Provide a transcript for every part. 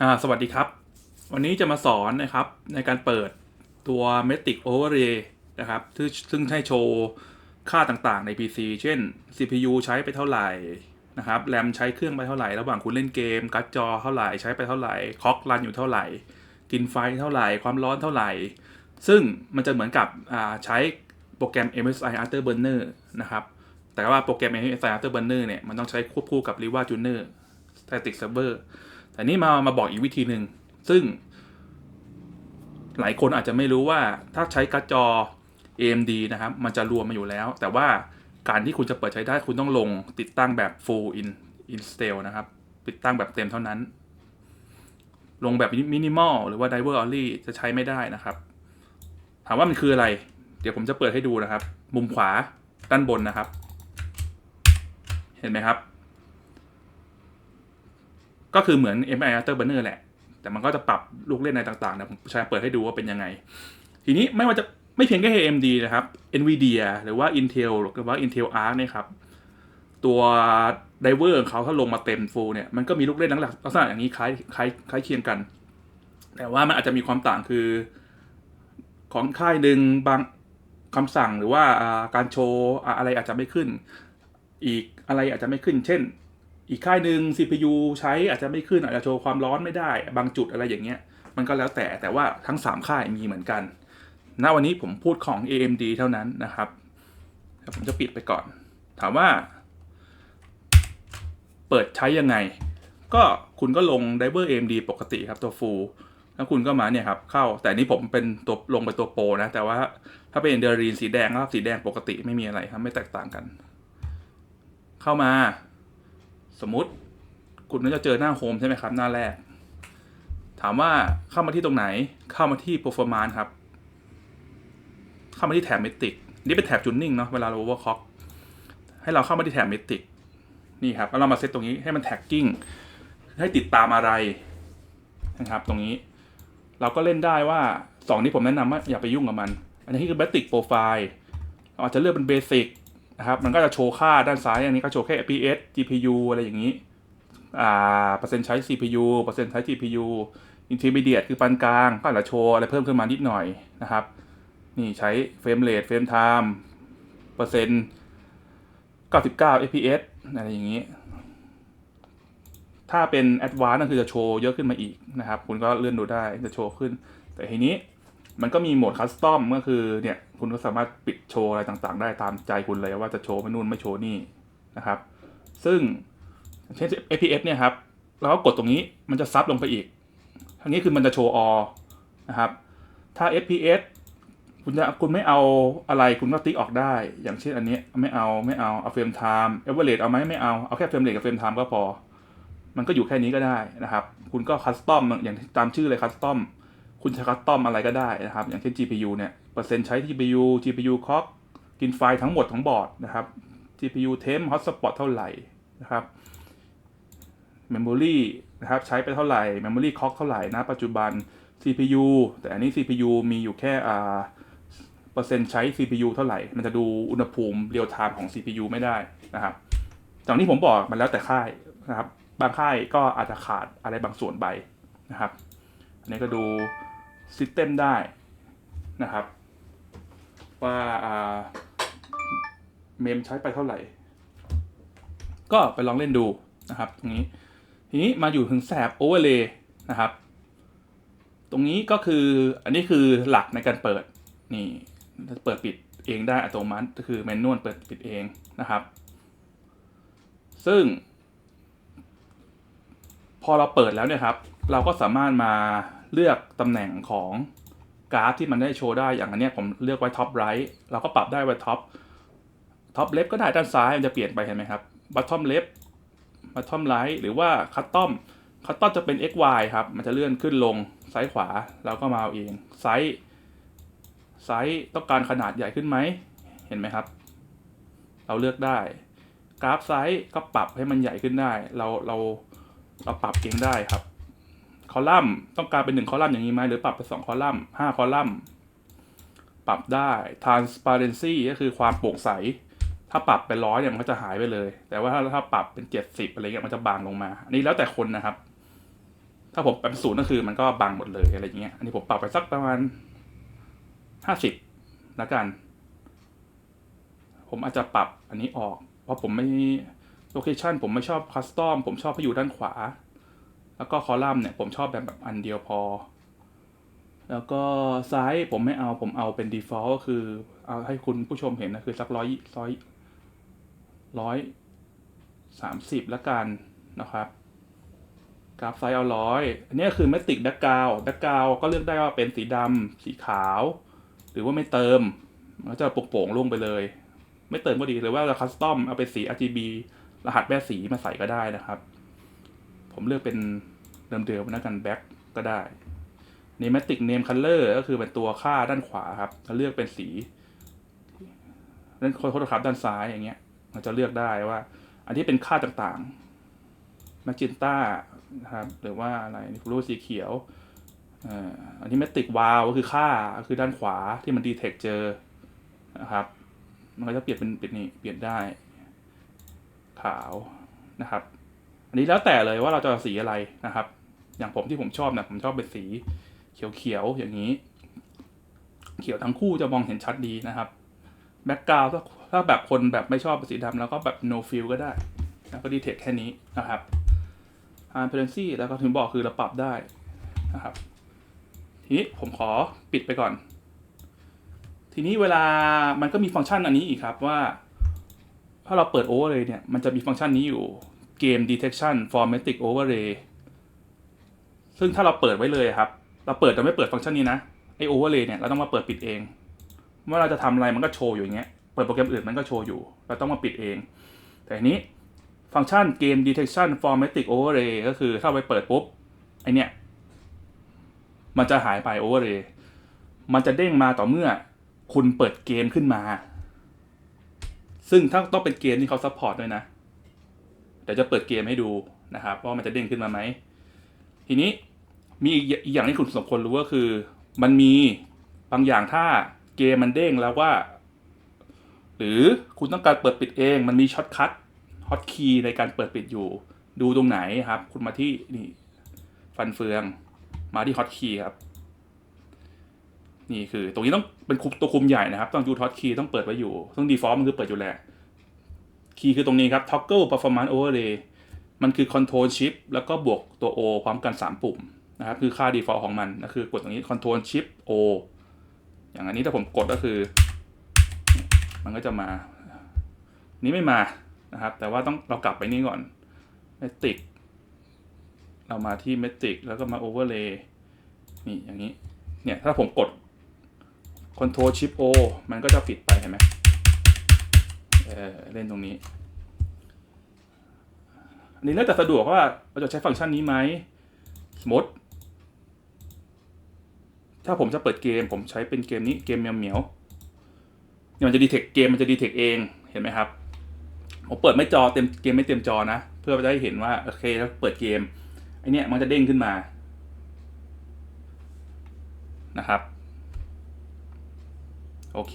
อ่าสวัสดีครับ วันนี้จะมาสอนนะครับในการเปิดตัว m e t i c Overlay นะครับซึ่งให้โชว์ค่าต่างๆใน PC เช่น CPU ใช้ไปเท่าไหร่นะครับแรมใช้เครื่องไปเท่าไหร่ ระหว่างคุณเล่นเกมการ์ดจอเท่าไหร่ใช้ไปเท่าไหร่คล็อกรันอยู่เท่าไหร่ กินไฟเท่าไหร่ ความร้อนเท่าไหร่ ซึ่งมันจะเหมือนกับใช้โปรแกรม MSI Afterburner นะครับแต่ว่าโปรแกรม MSI Afterburner เนี่ยมันต้องใช้ควบคู่กับ Riva Tuner Static Server แต่นี่มามาบอกอีกวิธีหนึ่งซึ่ง หลายคนอาจจะไม่รู้ว่าถ้าใช้การ์ดจอ AMD นะครับ มันจะรวมมาอยู่แล้ว แต่ว่าการที่คุณจะเปิดใช้ได้คุณต้องลงติดตั้งแบบ full in install นะครับ ติดตั้งแบบเต็มเท่านั้น ลงแบบ minimal หรือว่า driver only จะใช้ไม่ได้นะครับ ถามว่ามันคืออะไร เดี๋ยวผมจะเปิดให้ดูนะครับ มุมขวาด้านบนนะครับ เห็นไหมครับ ก็คือเหมือน MI Afterburner แหละ แต่มันก็จะปรับลูกเล่นในต่างๆนะผมจะเปิดให้ดูว่าเป็นยังไง ทีนี้ไม่ว่าจะไม่เพียงแค่ AMD นะครับ NVIDIA หรือว่า Intel หรือว่า Intel Arc เนี่ยครับตัวไดเวอร์ของเขาถ้าลงมาเต็มฟูลเนี่ยมันก็มีลูกเล่นลักษณะอย่างนี้คล้ายคล้ายคล้ายเคียงกัน แต่ว่ามันอาจจะมีความต่างคือ ของค่ายหนึ่งบางคำสั่งหรือว่าการโชว์อะไรอาจจะไม่ขึ้น อีกอะไรอาจจะไม่ขึ้น เช่น อีกค่ายหนึ่ง CPU ใช้อาจจะไม่ขึ้นอาจจะโชว์ความร้อนไม่ได้ บางจุดอะไรอย่างเงี้ย มันก็แล้วแต่แต่ว่าทั้ง 3 ค่ายมีเหมือนกันณวันนี้ผมพูดของ AMD เท่านั้นนะครับผมจะปิดไปก่อน ถามว่า เปิดใช้ยังไง ก็คุณก็ลง driver AMD ปกติครับตัว full แล้วคุณก็มาเนี่ยครับเข้าแต่นี่ผมเป็นตัวลงไปตัวโปรนะ แต่ว่าถ้าเป็นเดอรีนสีแดงก็สีแดงปกติไม่มีอะไรครับ ไม่แตกต่างกัน เข้ามา สมมุติคุณก็จะเจอหน้าโฮมใช่ไหมครับ หน้าแรก ถามว่าเข้ามาที่ตรงไหนเข้ามาที่ performance ครับ เข้ามาที่แถบ metric นี่เป็นแถบ tuning เนาะเวลาเรา overclock ให้เราเข้ามาที่แถบ metric นี่ครับแล้วเรามาเซตตรงนี้ให้มัน tagging ให้ติดตามอะไรนะครับ ตรงนี้ เราก็เล่นได้ว่าสองนี้ผมแนะนำว่าอย่าไปยุ่งกับมัน อันนี้คือ basic profile เราอาจจะเลือกเป็น basic นะครับ มันก็จะโชว์ค่าด้านซ้าย อันนี้ก็โชว์แค่ FPS GPU อะไรอย่างนี้ อ่า เปอร์เซ็นต์ใช้ CPU เปอร์เซ็นต์ใช้ GPU intermediate คือปานกลาง ก็อาจจะโชว์อะไรเพิ่มขึ้นมานิดหน่อยนะครับ นี่ใช้เฟรมเรทเฟรมไทม์เปอร์เซ็นต์99 fps อะไรอย่างนี้ ถ้าเป็น Advanced ก็คือจะโชว์เยอะขึ้นมาอีกนะครับ คุณก็เลื่อนดูได้จะโชว์ขึ้น แต่ทีนี้ มันก็มีโหมดคัสตอมก็คือเนี่ยคุณก็สามารถปิดโชว์อะไรต่างๆ ได้ตามใจคุณเลยว่าจะโชว์ไม่นู่นไม่โชว์นี่นะครับ ซึ่งเช่น FPS เนี่ยครับเราก็กดตรงนี้มันจะซับลงไปอีกทางนี้คือมันจะโชว์อนะครับ ถ้า FPS คุณจะคุณไม่เอาอะไรคุณก็ติ๊กออกได้ อย่างเช่นอันนี้ไม่เอาไม่เอาเอาเฟรมไทม์เอเวอร์เรเอาไหมไม่เอาเอาแค่เฟรมเรทกับเฟรมไทม์ก็พอ มันก็อยู่แค่นี้ก็ได้นะครับ คุณก็คัสตอมอย่างตามชื่อเลยคัสตอม คุณจะคัสตอมอะไรก็ได้นะครับ อย่างเช่น GPU เนี่ย เปอร์เซ็นต์ใช้ GPU GPU clock กินไฟทั้งหมดทั้งบอร์ดนะครับ GPU temp hotspot เท่าไหร่นะครับ Memory นะครับใช้ไปเท่าไหร่ Memory clock เท่าไหร่นะปัจจุบัน CPU แต่อันนี้ CPU มีอยู่แค่อ่าเปอร์เซ็นต์ใช้ CPU เท่าไหร่ มันจะดูอุณหภูมิเรียลไทม์ของ CPU ไม่ได้นะครับจากที่ผมบอกมันแล้วแต่ค่ายนะครับ บางค่ายก็อาจจะขาดอะไรบางส่วนไปนะครับ อันนี้ก็ดู ซิสเต็มได้นะครับ ว่าเมมใช้ไปเท่าไหร่ ก็ไปลองเล่นดูนะครับ ตรงนี้ ทีนี้มาอยู่ถึงแสบ Overlay นะครับ ตรงนี้ก็คืออันนี้คือหลักในการเปิดนี่เปิดปิดเองได้อัตโนมัติก็คือแมนนวลเปิดปิดเองนะครับ ซึ่ง พอเราเปิดแล้วเนี่ยครับ เราก็สามารถมา เลือกตำแหน่งของกราฟที่มันได้โชว์ได้อย่างอันนี้ผมเลือกไว้ท็อปไรท์เราก็ปรับได้ไว้ท็อปท็อปเลฟก็ได้ด้านซ้ายมันจะเปลี่ยนไปเห็นไหมครับบัตทอมเลฟบัตทอมไรท์หรือว่าคัตตอมคัตตอมจะเป็น x y ครับมันจะเลื่อนขึ้นลงซ้ายขวาเราก็มาเอาเองไซส์ไซส์ต้องการขนาดใหญ่ขึ้นไหมเห็นไหมครับ เราเลือกได้ กราฟไซส์ก็ปรับให้มันใหญ่ขึ้นได้ เราเราเราปรับเองได้ครับ คอลัมน์ ต้องการเป็นหนึ่งคอลัมน์อย่างนี้ไหมหรือปรับเป็นสองคอลัมน์ห้าคอลัมน์ ปรับได้ transparency ก็คือความโปร่งใส ถ้าปรับเป็นร้อยเนี่ยมันก็จะหายไปเลย แต่ว่าถ้าถ้าปรับเป็นเจ็ดสิบอะไรเงี้ยมันจะบางลงมา อันนี้แล้วแต่คนนะครับ ถ้าผมปรับเป็นศูนย์ก็คือมันก็บังหมดเลยอะไรเงี้ย อันนี้ผมปรับไปสักประมาณห้าสิบละกัน ผมอาจจะปรับอันนี้ออก เพราะผมไม่โลเคชันผมไม่ชอบคัสตอมผมชอบให้อยู่ด้านขวา แล้วก็คอลัมน์เนี่ยผมชอบแบบแบบอันเดียวพอ แล้วก็ซ้ายผมไม่เอาผมเอาเป็น default ก็คือ เอาให้คุณผู้ชมเห็นนะคือสักร้อยร้อยร้อยสามสิบละกันนะครับกราฟไซส์เอาร้อยอันนี้คือเมติกแบ็กกาวแบ็กกาวก็เลือกได้ว่าเป็นสีดำสีขาว หรือว่าไม่เติมก็จะโป่งๆลงไปเลย ไม่เติมก็ดีหรือว่าเราคัสตอมเอาเป็นสี RGB รหัสแม่สีมาใส่ก็ได้นะครับ ผมเลือกเป็นเดิมๆนะกันแบ็กก็ได้ n ม m a t i c Name Color ก็คือเป็นตัวค่าด้านขวาครับจะเลือกเป็นสีด้านโคตรครับด้านซ้ายอย่างเงี้ยเราจะเลือกได้ว่า อันที่เป็นค่าต่างๆ magenta นะครับหรือว่าอะไรรูสีเขียวอันนี้ metric wow ก็คือค่าก็คือด้านขวาที่มัน detect เจอนะครับมันก็จะเปลี่ยนเป็นเป็นนี่เปลี่ยนได้ ขาวนะครับ อันนี้แล้วแต่เลยว่าเราจะสีอะไรนะครับ อย่างผมที่ผมชอบนะผมชอบเป็นสีเขียวๆอย่างนี้ เขียวทั้งคู่จะมองเห็นชัดดีนะครับแบ็กกราวถ้าถ้าแบบคนแบบไม่ชอบสีดำแล้วก็แบบ no fill ก็ได้แล้วก็ดีเทคแค่นี้นะครับ transparency แล้วก็ถึงบอกคือเราปรับได้นะครับ ทีนี้ผมขอปิดไปก่อน ทีนี้เวลามันก็มีฟังก์ชันอันนี้อีกครับว่า ถ้าเราเปิด overlay เนี่ย มันจะมีฟังก์ชันนี้อยู่ game detection formatic overlay ซึ่งถ้าเราเปิดไว้เลยครับ เราเปิดแต่ไม่เปิดฟังก์ชันนี้นะไอ overlay เนี่ยเราต้องมาเปิดปิดเอง เมื่อเราจะทำอะไรมันก็โชว์อยู่อย่างเงี้ย เปิดโปรแกรมอื่นมันก็โชว์อยู่ เราต้องมาปิดเอง แต่อันนี้ฟังก์ชัน game detection formatic overlay ก็คือถ้าไปเปิดปุ๊บไอเนี้ยมันจะหายไป overlay มันจะเด้งมาต่อเมื่อคุณเปิดเกมขึ้นมา ซึ่งถ้าต้องเป็นเกมที่เขาซัพพอร์ตด้วยนะ เดี๋ยวจะเปิดเกมให้ดูนะครับว่ามันจะเด้งขึ้นมาไหม ทีนี้มีอีกอย่างที่คุณสมควรรู้ก็คือ มันมีบางอย่างถ้าเกมมันเด้งแล้วว่า หรือคุณต้องการเปิดปิดเอง มันมีช็อตคัทฮอตคีย์ในการเปิดปิดอยู่ ดูตรงไหนครับ คุณมาที่นี่ฟันเฟืองมาที่ฮอตคีย์ครับ นี่คือ ตรงนี้ต้องเป็นตัวคุมใหญ่นะครับ ต้องดูฮอตคีย์ต้องเปิดไว้อยู่ซึ่ง default มันคือเปิดอยู่แล้ว คีย์คือตรงนี้ครับ toggle performance overlay มันคือ control shift แล้วก็บวกตัว O พร้อมกัน 3 ปุ่มนะครับ คือค่า default ของมันก็คือกดตรงนี้ control shift O อย่างอันนี้ถ้าผมกดก็คือ มันก็จะมา นี้ไม่มานะครับ แต่ว่าต้องเรากลับไปนี่ก่อน metric เรามาที่ metric แล้วก็มา overlay นี่อย่างนี้ เนี่ยถ้าผมกด control shift O มันก็จะปิดไปเห็นไหม เออเล่นตรงนี้อันนี้แล้วแต่สะดวกว่าเราจะใช้ฟังก์ชันนี้ไหมสมมติ ถ้าผมจะเปิดเกม ผมใช้เป็นเกมนี้เกมเหมียวๆเนี่ยมันจะดีเทคเกมมันจะดีเทคเองเห็นไหมครับ ผมเปิดไม่จอเต็มเกมไม่เต็มจอนะ เพื่อจะได้เห็นว่าโอเคแล้วเปิดเกมไอเนี้ยมันจะเด้งขึ้นมานะครับ โอเค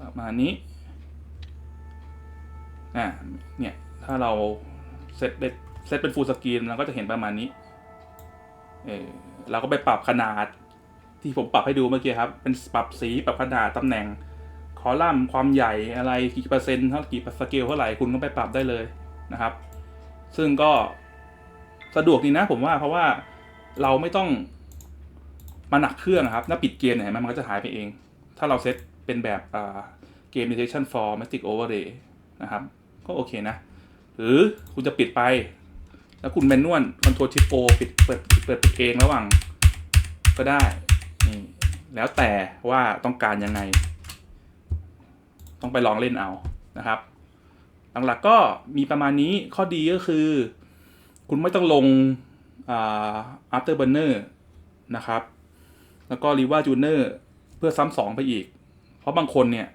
ประมาณนี้อ่าเนี่ย ถ้าเราเซตเป็นเซตเป็นฟูลสกรีนเราก็จะเห็นประมาณนี้ เออเราก็ไปปรับขนาด ที่ผมปรับให้ดูเมื่อกี้ครับ เป็นปรับสีปรับขนาดตำแหน่ง คอลัมน์ความใหญ่อะไรกี่เปอร์เซ็นต์เท่ากี่สเกลเท่าไหร่คุณก็ไปปรับได้เลยนะครับ ซึ่งก็สะดวกดีนะผมว่าเพราะว่าเราไม่ต้องมาหนักเครื่องนะครับถ้าปิดเกมเนี่ยมันก็จะหายไปเอง ถ้าเราเซต เป็นแบบอ่าเกม detection for matic overlay นะครับ ก็โอเคนะ หรือคุณจะปิดไป แล้วคุณแมนนวลคอนโทรลชิปโอปิดเปิดเปิดปิดเองระหว่างก็ได้นี่แล้วแต่ว่าต้องการยังไง ต้องไปลองเล่นเอานะครับ หลักๆก็มีประมาณนี้ข้อดีก็คือ คุณไม่ต้องลงอ่า afterburner นะครับ แล้วก็ riva tuner เพื่อซ้ำสองไปอีก ราะบางคนเนี่ย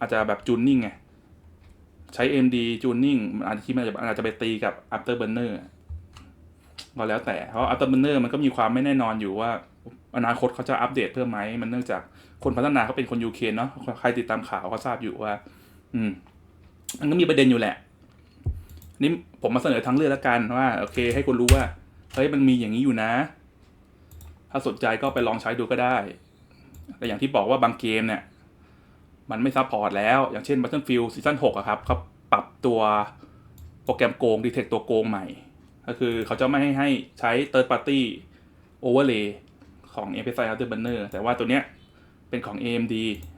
อาจจะแบบจูนนิ่งไง ใช้ AMD tuning มันอาจจะที่มันอาจจะไปตีกับ afterburner ก็แล้วแต่ เพราะ afterburner มันก็มีความไม่แน่นอนอยู่ว่า อนาคตเขาจะอัปเดตเพิ่มไหม มันเนื่องจากคนพัฒนาเขาเป็นคนยูเครนเนาะใครติดตามข่าวเขาทราบอยู่ว่า อืม มันก็มีประเด็นอยู่แหละ นี่ผมมาเสนอทางเลือกแล้วกันว่า โอเค ให้คุณรู้ว่าเฮ้ยมันมีอย่างนี้อยู่นะ ถ้าสนใจก็ไปลองใช้ดูก็ได้ แต่อย่างที่บอกว่าบางเกมเนี่ย มันไม่ซัพพอร์ตแล้ว อย่างเช่น Battlefield ซีซั่น6อะครับเขาปรับตัวโปรแกรมโกง detect ตัวโกงใหม่ ก็คือเขาจะไม่ให้ให้ใช้ third party overlay ของ MSI Afterburner แต่ว่าตัวเนี้ยเป็นของ AMD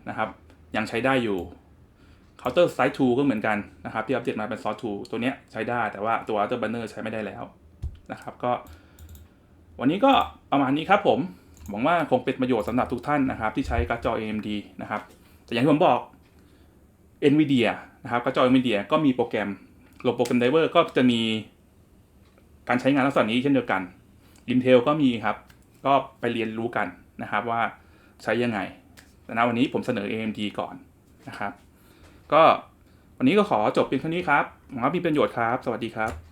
นะครับ ยังใช้ได้อยู่ Counter Strike 2 ก็เหมือนกันนะครับ ที่อัปเดตมาเป็น Source 2ตัวเนี้ยใช้ได้แต่ว่าตัว Afterburner ใช้ไม่ได้แล้วนะครับก็ วันนี้ก็ประมาณนี้ครับผมหวังว่าคงเป็นประโยชน์สำหรับทุกท่านนะครับ ที่ใช้การ์ดจอ AMD นะครับ แต่อย่างที่ผมบอก NVIDIA นะครับกร์ดจอ NVIDIA ก็มีโปรแกรมลโปรแกรมไดเวอร์ก็จะมีการใช้งานลักษณะนี้เช่นเดียวกัน Intel ก็มีครับ ก็ไปเรียนรู้กันนะครับว่าใช้ยังไง แต่ณวันนี้ผมเสนอ AMD ก่อนนะครับ ก็วันนี้ก็ขอจบเพียงเท่านี้ครับหวังว่ามีประโยชน์ครับ สวัสดีครับ